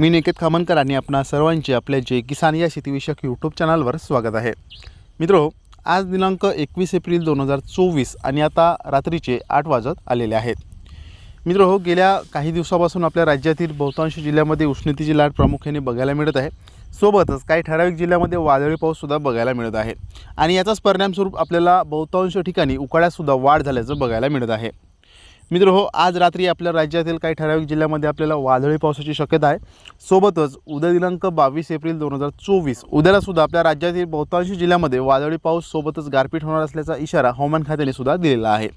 मी निकेत खामनकर आणि आपणा सर्वांचे आपल्या जय किसान या शेतीविषयक यूट्यूब चॅनलवर स्वागत आहे. मित्रो आज दिनांक एकवीस एप्रिल दोन हजार चोवीस आणि आता रात्रीचे आठ वाजत आलेले आहेत. मित्र हो गेल्या काही दिवसापासून आपल्या राज्यातील बहुतांश जिल्ह्यामध्ये उष्णतेची लाट प्रामुख्याने बघायला मिळत आहे. सोबतच काही ठराविक जिल्ह्यामध्ये वादळी पाऊससुद्धा बघायला मिळत आहे. आणि याचाच परिणामस्वरूप आपल्याला बहुतांश ठिकाणी उकाड्यातसुद्धा वाढ झाल्याचं बघायला मिळत आहे. मित्र हो आज रात्री आपल्या राज्यातील काही ठराविक जिल्ह्यामध्ये आपल्याला वादळी पावसाची शक्यता आहे. सोबतच उद्या दिनांक बावीस एप्रिल दोन हजार चोवीस उद्यालासुद्धा आपल्या राज्यातील बहुतांश जिल्ह्यामध्ये वादळी पाऊस सोबतच गारपीट होणार असल्याचा इशारा हवामान खात्याने सुद्धा दिलेला आहे.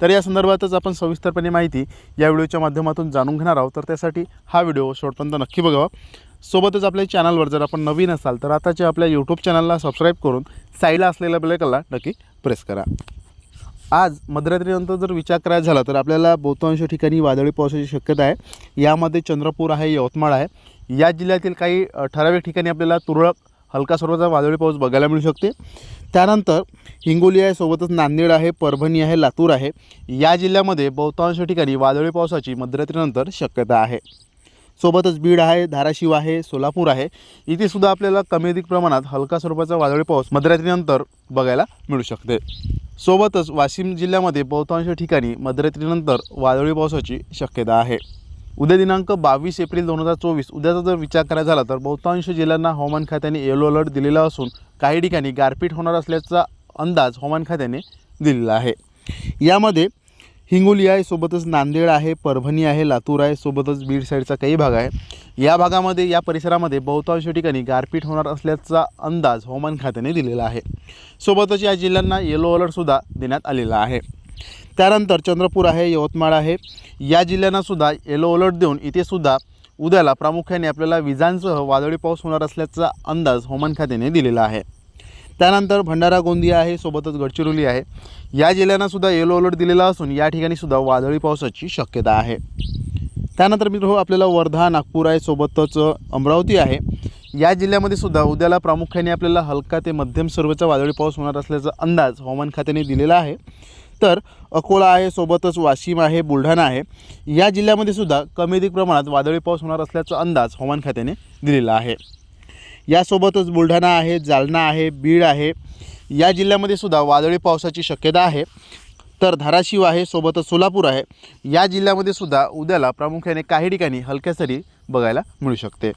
तर या संदर्भातच आपण सविस्तरपणे माहिती या व्हिडिओच्या माध्यमातून जाणून घेणार आहोत. तर त्यासाठी हा व्हिडिओ शेवटपर्यंत नक्की बघावा. सोबतच आपल्या चॅनलवर जर आपण नवीन असाल तर आताच्या आपल्या यूट्यूब चॅनलला सबस्क्राईब करून साईडला असलेल्या ब्लेकला नक्की प्रेस करा. आज मध्यरात्रीनंतर जर विचार करायचा झाला तर आपल्याला बहुतांश ठिकाणी वादळी पावसाची शक्यता आहे. यामध्ये चंद्रपूर आहे यवतमाळ आहे. या जिल्ह्यातील काही ठराविक ठिकाणी आपल्याला तुरळक हलका स्वरूपाचा वादळी पाऊस बघायला मिळू शकते. त्यानंतर हिंगोली आहे सोबतच नांदेड आहे परभणी आहे लातूर आहे. या जिल्ह्यामध्ये बहुतांश ठिकाणी वादळी पावसाची मध्यरात्रीनंतर शक्यता आहे. सोबतच बीड आहे धाराशिव आहे सोलापूर आहे. इथे सुद्धा आपल्याला कमी अधिक प्रमाणात हलका स्वरूपाचा वादळी पाऊस मध्यरात्रीनंतर बघायला मिळू शकते. सोबतच वाशिम जिल्ह्यामध्ये बहुतांश ठिकाणी मध्यरात्रीनंतर वादळी पावसाची शक्यता आहे. उद्या दिनांक बावीस एप्रिल दोन हजार चोवीस उद्याचा जर विचार करायचा झाला तर बहुतांश जिल्ह्यांना हवामान खात्याने येलो अलर्ट दिलेला असून काही ठिकाणी गारपीट होणार असल्याचा अंदाज हवामान खात्याने दिलेला आहे. यामध्ये हिंगोली आहे सोबतच नांदेड आहे परभणी आहे लातूर आहे सोबतच बीड साईडचा काही भाग आहे. या भागामध्ये या परिसरामध्ये बहुतांश ठिकाणी गारपीट होणार असल्याचा अंदाज हवामान खात्याने दिलेला आहे. सोबतच या जिल्ह्यांना येलो अलर्टसुद्धा देण्यात आलेला आहे. त्यानंतर चंद्रपूर आहे यवतमाळ आहे. या जिल्ह्यांनासुद्धा येलो अलर्ट देऊन इथे सुद्धा उद्याला प्रामुख्याने आपल्याला विजांसह वादळी पाऊस होणार असल्याचा अंदाज हवामान खात्याने दिलेला आहे. त्यानंतर भंडारा गोंदिया आहे सोबतच गडचिरोली आहे. या जिल्ह्यांनासुद्धा येलो अलर्ट दिलेला असून या ठिकाणी सुद्धा वादळी पावसाची शक्यता आहे. त्यानंतर मित्र आपल्याला वर्धा नागपूर आहे सोबतच अमरावती आहे. या जिल्ह्यामध्ये सुद्धा उद्याला प्रामुख्याने आपल्याला हलका ते मध्यम स्वरूपाचा वादळी पाऊस होणार असल्याचा अंदाज हवामान खात्याने दिलेला आहे. तर अकोला आहे सोबतच वाशिम आहे बुलढाणा आहे. या जिल्ह्यामध्ये सुद्धा कमी अधिक प्रमाणात वादळी पाऊस होणार असल्याचा अंदाज हवामान खात्याने दिलेला आहे. यासोबतच बुलढाणा आहे जालना आहे बीड आहे. या जिल्ह्यामध्ये सुद्धा वादळी पावसाची शक्यता आहे. तर धाराशिव आहे सोबतच सोलापूर आहे. या जिल्ह्यामध्ये सुद्धा उद्याला प्रामुख्याने काही ठिकाणी हलक्या सरी बघायला मिळू शकते.